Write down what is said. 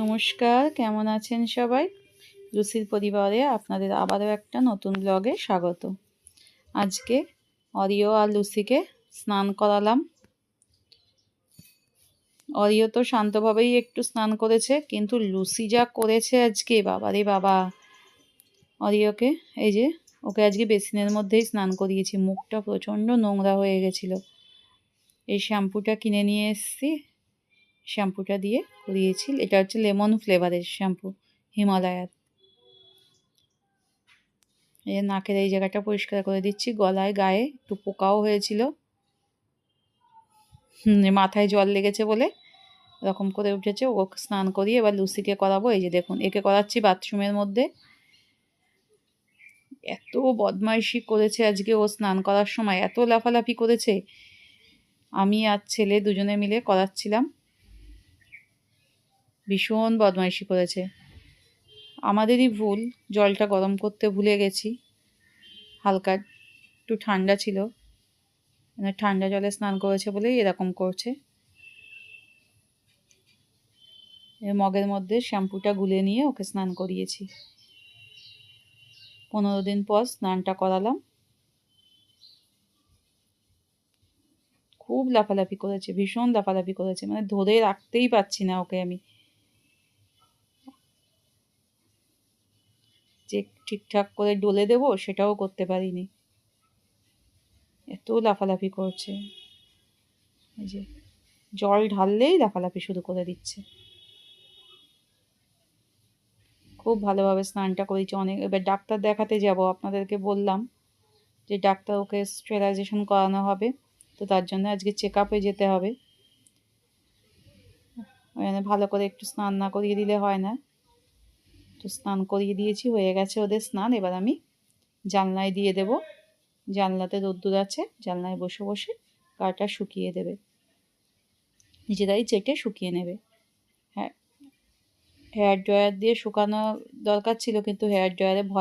নমস্কার, কেমন আছেন সবাই? লুসির পরিবারে আপনাদের আবারও একটা নতুন ব্লগে স্বাগত। আজকে অরিও আর লুসিকে স্নান করালাম। অরিও তো শান্তভাবেই একটু স্নান করেছে, কিন্তু লুসি যা করেছে আজকে, বাবারে বাবা। অরিওকে, এই যে, ওকে আজকে বেসিনের মধ্যেই স্নান করিয়েছি, মুখটা প্রচণ্ড নোংরা হয়ে গেছিল। এই শ্যাম্পুটা কিনে নিয়ে এসেছি শ্যাম্পুটা দিয়ে করিয়েছি। এটা হচ্ছে লেমন ফ্লেভারের শ্যাম্পু, হিমালয়ার। এই নাকের এই জায়গাটা পরিষ্কার করে দিচ্ছি। গলায়, গায়ে একটু পোকাও হয়েছিল। মাথায় জল লেগেছে বলে এরকম করে উঠেছে। ও স্নান করিয়ে এবার লুসিকে করাবো। এই যে দেখুন, একে করাচ্ছি বাথরুমের মধ্যে। এত বদমাইশি করেছে আজকে ও স্নান করার সময়। এত লাফালাফি করেছে। আমি আর ছেলে দুজনে মিলে করাচ্ছিলাম। ভীষণ বদমাইশি করেছে। আমাদেরই ভুল, জলটা গরম করতে ভুলে গেছি। হালকা একটু ঠান্ডা ছিল। মানে ঠান্ডা জলে স্নান করেছে বলেই এরকম করছে। মগের মধ্যে শ্যাম্পুটা গুলে নিয়ে ওকে স্নান করিয়েছি। পনেরো দিন পর স্নানটা করালাম। খুব লাফালাফি করেছে, ভীষণ লাফালাফি করেছে। মানে ধরে রাখতেই পারছি না ওকে আমি। যে ঠিকঠাক করে ডলে দেবো সেটাও করতে পারিনি। এত লাফালাফি করছে। এই যে জল ঢাললেই লাফালাফি শুরু করে দিচ্ছে। খুব ভালোভাবে স্নানটা করেছি অনেক, এবার ডাক্তার দেখাতে যাব, আপনাদেরকে বললাম যে ডাক্তার ওকে স্টেলাইজেশন করানো হবে, তো তার জন্য আজকে চেক আপে যেতে হবে। ভালো করে একটু স্নান না করিয়ে দিলে হয় না। তো স্নান করিয়ে দিয়েছি, হয়ে গেছে ওদের স্নান। এবার আমি জানলায় দিয়ে দেব। জানলাতে রোদ্দুর আছে, জানলায় বসে বসে গাটা শুকিয়ে দেবে। নিজেরাই চেটে শুকিয়ে নেবে। হ্যাঁ হেয়ার ড্রয়ার দিয়ে শুকানো দরকার ছিল, কিন্তু হেয়ার ড্রয়ারে ভয়